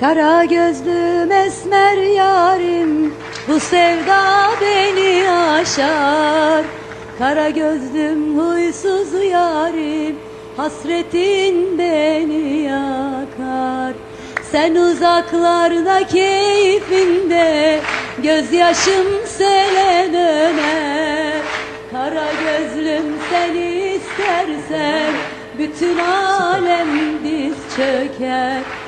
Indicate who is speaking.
Speaker 1: Kara gözlüm esmer yarim Bu sevda beni aşar. Kara gözlüm huysuz yarim Hasretin beni yakar. Sen uzaklarda keyfinde Gözyaşım sele döner Kara gözlüm seni istersen Bütün alem diz çöker.